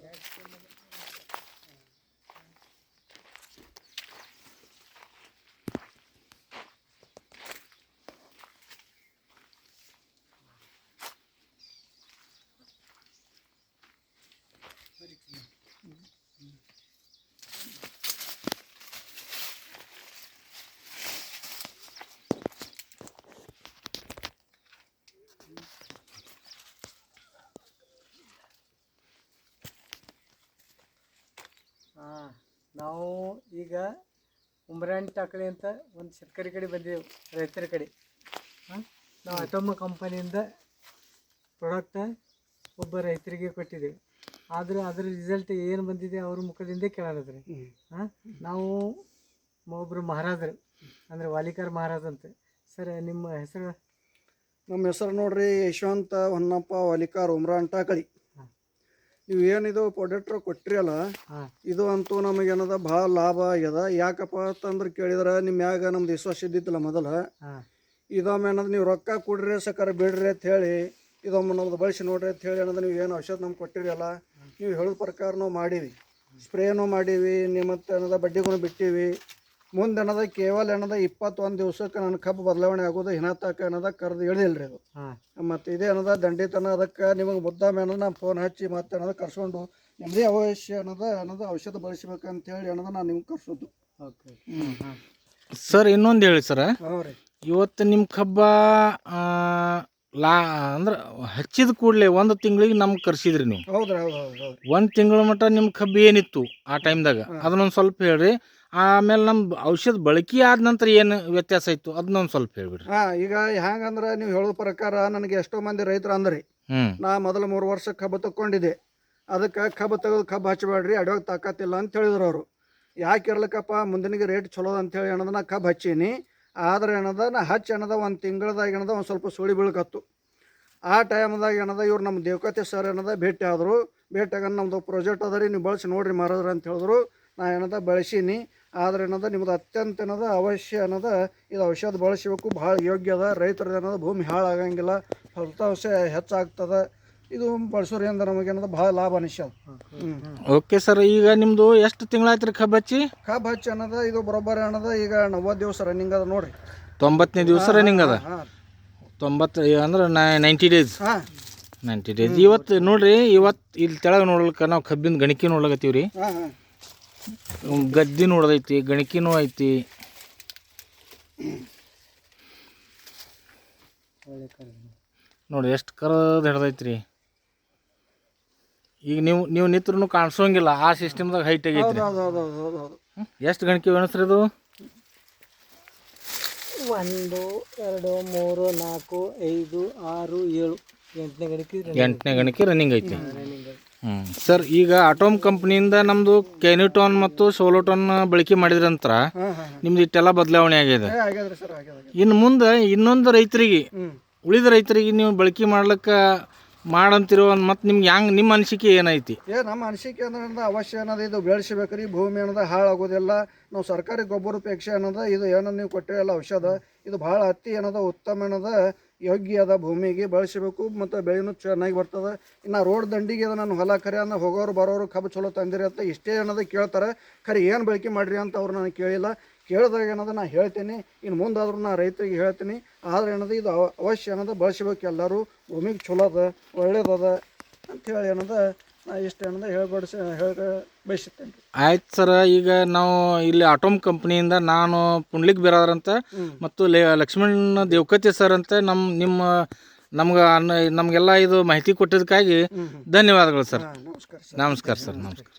ಹಾಂ ನಾವು ಈಗ ಉಮ್ರಾಣಿ ಟಾಕಳಿ ಅಂತ ಒಂದು ಸರ್ಕಾರಿ ಕಡೆ ಬಂದಿದ್ದೆವು ರೈತರ ಕಡೆ. ಹಾಂ? ನಾವು ಅಟೋಮ ಕಂಪನಿಯಿಂದ ಪ್ರಾಡಕ್ಟ ಒಬ್ಬ ರೈತರಿಗೆ ಕೊಟ್ಟಿದ್ದೇವೆ. ಆದರೆ ಅದರ ರಿಸಲ್ಟ್ ಏನು ಬಂದಿದೆ ಅವ್ರ ಮುಖದಿಂದ ಕೇಳೋದ್ರಿ ಹಾಂ? ನಾವು ಒಬ್ಬರು ಮಹಾರಾಜರು ಅಂದರೆ ವಾಲಿಕಾರ್ ಮಹಾರಾಜ್ ಅಂತ. ಸರ್ ನಿಮ್ಮ ಹೆಸರು? ನಮ್ಮ ಹೆಸರು ನೋಡ್ರಿ ಯಶವಂತ ಹೊನ್ನಪ್ಪ ವಾಲಿಕಾರ್ ಉಮ್ರಾನ್ ಟಾಕಳಿ. ನೀವು ಏನಿದು ಪ್ರಾಡಕ್ಟ್ ಕೊಟ್ಟಿರಲ್ಲ ಅಲ್ಲ ಇದು ಅಂತೂ ನಮಗೇನದ ಭಾಳ ಲಾಭ ಆಗ್ಯದ. ಯಾಕಪ್ಪ ಅಂತಂದ್ರೆ ಕೇಳಿದ್ರೆ ನಿಮ್ಮ ಮ್ಯಾಗ ನಮ್ದು ವಿಶ್ವಾಸ ಇದ್ದಿದ್ದಿಲ್ಲ ಮೊದಲು. ಇದೊಮ್ಮೆ ಏನದ ನೀವು ರೊಕ್ಕ ಕೊಡ್ರಿ ಸಕಾರ ಬಿಡ್ರಿ ಅಂತ ಹೇಳಿ ಇದೊಮ್ಮೆ ನಮ್ದು ಬಳಸಿ ನೋಡ್ರಿ ಅಂತ ಹೇಳಿ ಏನದ ನೀವು ಏನು ಔಷಧ ನಮ್ಗೆ ಕೊಟ್ಟಿರಲ್ಲ ನೀವು ಹೇಳಿದ ಪ್ರಕಾರ ನಾವು ಮಾಡೀವಿ. ಸ್ಪ್ರೇನೂ ಮಾಡೀವಿ ನಿಮ್ಮ ಏನದ ಬಡ್ಡಿಗೂ ಬಿಟ್ಟೀವಿ. ಮುಂದೆ ಏನದ ಕೇವಲ ಏನದ ಇಪ್ಪತ್ತೊಂದು ದಿವ್ಸಕ್ಕೆ ನನ್ನ ಕಬ್ಬು ಬದಲಾವಣೆ ಆಗೋದು ಹಿನತಾಕ ಏನದ ಕರೆದು ಹೇಳಿಲ್ರಿ ಅದು. ಮತ್ತು ಇದೇ ಏನದ ದಂಡಿತನ ಅದಕ್ಕೆ ನಿಮಗೆ ಮುದ್ದಾಮ ಏನದ ನಾನು ಫೋನ್ ಹಚ್ಚಿ ಮತ್ತೆ ಏನದ ಕರ್ಸ್ಕೊಂಡು ನಿಮ್ಮದೇ ಅವಶ್ಯ ಅನ್ನೋದ ಏನದ ಔಷಧ ಬಳಸ್ಬೇಕಂತ ಹೇಳಿ ಅನ್ನದ ನಾನು ನಿಮ್ಗೆ ಕರ್ಸೋದು. ಓಕೆ. ಸರ್ ಇನ್ನೊಂದು ಹೇಳಿ ಸರ್. ಹ್ಞೂ ರೀ. ಇವತ್ತು ನಿಮ್ಮ ಕಬ್ಬ ಲಾ ಅಂದ್ರೆ ಹಚ್ಚಿದ ಕೂಡಲೇ ಒಂದು ತಿಂಗಳಿಗೆ ನಮ್ಗೆ ಕರ್ಸಿದ್ರಿ ನೀವು. ಹೌದು ಹೌದು ಹೌದು ಹೌದು. ಒಂದು ತಿಂಗಳ ಮಟ್ಟ ನಿಮ್ಮ ಕಬ್ಬು ಏನಿತ್ತು ಆ ಟೈಮ್ದಾಗ ಅದನ್ನೊಂದು ಸ್ವಲ್ಪ ಹೇಳ್ರಿ. ಆಮೇಲೆ ನಮ್ಮ ಔಷಧ ಬಳಕೆ ಆದ ನಂತರ ಏನು ವ್ಯತ್ಯಾಸ ಇತ್ತು? ಅದನ್ನೊಂದು ಸ್ವಲ್ಪ ಹೇಳ್ಬಿಡ್ರಿ. ಹಾ ಈಗ ಹ್ಯಾಂಗಂದ್ರೆ ನೀವು ಹೇಳೋ ಪ್ರಕಾರ ನನಗೆ ಎಷ್ಟೋ ಮಂದಿ ರೈತರು ಅಂದ್ರಿ. ಹ್ಞೂ ನಾ ಮೊದಲು ಮೂರು ವರ್ಷ ಕಬ್ಬು ತಕ್ಕೊಂಡಿದ್ದೆ. ಅದಕ್ಕೆ ಕಬ್ಬು ತೆಗೆದು ಕಬ್ಬು ಹಚ್ಚಬೇಡ್ರಿ ಅಡಿಯೋಗಿ ತಾಕತ್ತಿಲ್ಲ ಅಂತ ಹೇಳಿದ್ರು ಅವರು. ಯಾಕೆ ಇರ್ಲಿಕ್ಕಪ್ಪ ಮುಂದಿನಿಗೆ ರೇಟ್ ಚಲೋ ಅಂತೇಳಿ ಏನದ ನಾ ಕಬ್ಬು ಹಚ್ಚೀನಿ. ಆದ್ರೆ ಏನದ ನಾ ಹಚ್ಚಿ ಅನ್ನದ ಒಂದು ತಿಂಗಳದಾಗ ಏನದ ಒಂದು ಸ್ವಲ್ಪ ಸುಳಿ ಬೀಳ್ಕತ್ತು. ಆ ಟೈಮ್ದಾಗ ಏನದ ಇವ್ರು ನಮ್ಮ ದೇವಕತೆ ಸರ್ ಏನದ ಭೇಟಿ ಆದರು. ಭೇಟಿಯಾಗ ನಮ್ಮದು ಪ್ರಾಜೆಕ್ಟ್ ಅದ ರೀ ನೀವು ಬಳಸಿ ನೋಡ್ರಿ ಮಾರಾದ್ರ ಅಂತ ಹೇಳಿದ್ರು. ನಾ ಏನದ ಬಳಸೀನಿ. ಆದ್ರೆ ಏನದ ನಿಮ್ಮದು ಅತ್ಯಂತ ಏನದ ಅವಶ್ಯ ಅನ್ನೋದ ಇದು ಔಷಧ ಬಳಸಬೇಕು ಭಾಳ ಯೋಗ್ಯ ಅದ ರೈತರದ್ದು ಏನದ ಭೂಮಿ ಹಾಳಾಗಂಗಿಲ್ಲ ಫಲಿತಾಂಶ ಹೆಚ್ಚಾಗ್ತದ. ಇದು ಬಳಸೋರಿಂದ ನಮಗೆ ಏನದ ಭಾಳ ಲಾಭ ಅನಿಸ್ಯದ. ಓಕೆ ಸರ್ ಈಗ ನಿಮ್ಮದು ಎಷ್ಟು ತಿಂಗಳಾಯ್ತು ರೀ ಕಬ್ಬು ಹಚ್ಚಿ? ಕಬ್ಬು ಹಚ್ಚಿ ಅನ್ನೋದ ಇದು ಬರೋಬ್ಬರಿ ಅನ್ನೋದ ಈಗ ನವ್ವತ್ತು ದಿವಸ ರನ್ನಿಂಗ್ ಅದ ನೋಡ್ರಿ. ತೊಂಬತ್ತನೇ ದಿವಸ ರನ್ನಿಂಗ್ ಅದ? ತೊಂಬತ್ತು ಅಂದ್ರೆ ನೈಂಟಿ ಡೇಸ್ ಹಾಂ. ನೈಂಟಿ ಡೇಸ್ ಇವತ್ತು ನೋಡ್ರಿ ಇವತ್ತು ಇಲ್ಲಿ ತೆಳಗೆ ನೋಡ್ಲಿಕ್ಕೆ ನಾವು ಕಬ್ಬಿನ ಗಣಿಕೆ ನೋಡ್ಲಕತ್ತೀವಿ ರೀ ಹಾಂ ಹೊಡೆದೈತಿ ಗಣಕಿನೂ ನೋಡ್ದೈತಿ ಗಣಿಕಿನೂ ಐತಿ. ನೋಡಿ. ಎಷ್ಟು ಕರದ ಹಿಡ್ದೈತ್ರಿ. ಈಗ ನೀವು ನೀವು ನಿತ್ರೂ ಕಾಣಿಸೋಂಗಿಲ್ಲ ಆ ಸಿಸ್ಟಮ್ದಾಗ ಹೈಟ್ ಆಗೈತ್ರಿ. ಎಷ್ಟು ಗಣಕಿ ಎಣಸ್ರಿ ಅದು? ಒಂದು ಎರಡು ಮೂರು ನಾಲ್ಕು ಐದು ಆರು ಏಳು. ಎಂಟನೇ ಗಣಕಿ ಎಂಟನೇ ಗಣಕಿ ರನ್ನಿಂಗ್ ಐತಿ. ಸರ್ ಈಗ ಆಟೋಮ್ ಕಂಪ್ನಿಯಿಂದ ನಮ್ಮದು ಕ್ಯಾನಿಟೋನ್ ಮತ್ತು ಸೋಲೋಟೋನ್ ಬಳಕೆ ಮಾಡಿದ್ರ ನಂತರ ನಿಮ್ದು ಇಷ್ಟೆಲ್ಲ ಬದಲಾವಣೆ ಆಗಿದೆ. ಇನ್ನು ಮುಂದೆ ಇನ್ನೊಂದು ರೈತರಿಗೆ ಉಳಿದ ರೈತರಿಗೆ ನೀವು ಬಳಕೆ ಮಾಡ್ಲಿಕ್ಕೆ ಮಾಡಂತಿರೋ ಮತ್ತು ನಿಮ್ಗೆ ಹೆಂಗೆ ನಿಮ್ಮ ಅನಿಸಿಕೆ ಏನೈತಿ? ಏ ನಮ್ಮ ಅನಿಸಿಕೆ ಅಂದ್ರೆ ಅವಶ್ಯ ಅನ್ನೋದು ಇದು ಬೆಳೆಸಬೇಕ್ರಿ. ಭೂಮಿ ಅನ್ನೋದು ಹಾಳಾಗೋದಿಲ್ಲ. ನಾವು ಸರ್ಕಾರಿ ಗೊಬ್ಬರ ಉಪೇಕ್ಷೆ ಅನ್ನೋದು ಇದು ಏನೋ ನೀವು ಕೊಟ್ಟಿರಲ್ಲ ಔಷಧ ಇದು ಭಾಳ ಹತ್ತಿ ಅನ್ನೋದು ಉತ್ತಮ ಅನ್ನೋದು ಯೋಗ್ಯ ಅದ ಭೂಮಿಗೆ ಬಳಸಬೇಕು ಮತ್ತು ಬೆಳೆನೂ ಚೆನ್ನಾಗಿ ಬರ್ತದೆ. ಇನ್ನು ರೋಡ್ ದಂಡಿಗೆ ಅದು ನಾನು ಹೊಲ ಕರೆ ಅಂದ್ರೆ ಹೋಗೋರು ಬರೋರು ಕಬ್ಬು ಚಲೋ ತಂದಿರಿ ಅಂತ ಇಷ್ಟೇ ಅನ್ನೋದು ಕೇಳ್ತಾರೆ. ಖರೆ ಏನು ಬಳಕೆ ಮಾಡಿರಿ ಅಂತ ಅವ್ರು ನನಗೆ ಕೇಳಿಲ್ಲ. ಕೇಳಿದಾಗ ಏನದ ನಾನು ಹೇಳ್ತೀನಿ. ಇನ್ನು ಮುಂದಾದ್ರೂ ನಾನು ರೈತರಿಗೆ ಹೇಳ್ತೀನಿ. ಆದ್ರೆ ಏನದು ಇದು ಅವ- ಅವಶ್ಯ ಅನ್ನೋದು ಬಳಸಬೇಕು ಎಲ್ಲರೂ. ಭೂಮಿಗೆ ಚಲೋ ಅದ ಒಳ್ಳೇದದ ಅಂಥೇಳಿ ಏನದ ಇಷ್ಟ ಅನ್ನೋದು ಹೇಳ್ಬಡಿಸಿ ಹೇಳ ಬಯಸುತ್ತೇನೆ ಆಯ್ತು ಸರ್ ಈಗ ನಾವು ಇಲ್ಲಿ ಆಟೋಮ್ ಕಂಪ್ನಿಯಿಂದ ನಾನು ಪುಂಡ್ಲಿಕ್ ಬಿರಾದ್ರಂತ ಮತ್ತು ಲಕ್ಷ್ಮಣ್ ದೇವಕತೆ ಸರ್ ಅಂತ ನಮ್ಮ ನಿಮ್ಮ ನಮ್ಗೆ ಅನ್ನ ನಮಗೆಲ್ಲ ಇದು ಮಾಹಿತಿ ಕೊಟ್ಟಿದ್ದಕ್ಕಾಗಿ ಧನ್ಯವಾದಗಳು ಸರ್. ನಮಸ್ಕಾರ ಸರ್. ನಮಸ್ಕಾರ ಸರ್ ನಮಸ್ಕಾರ.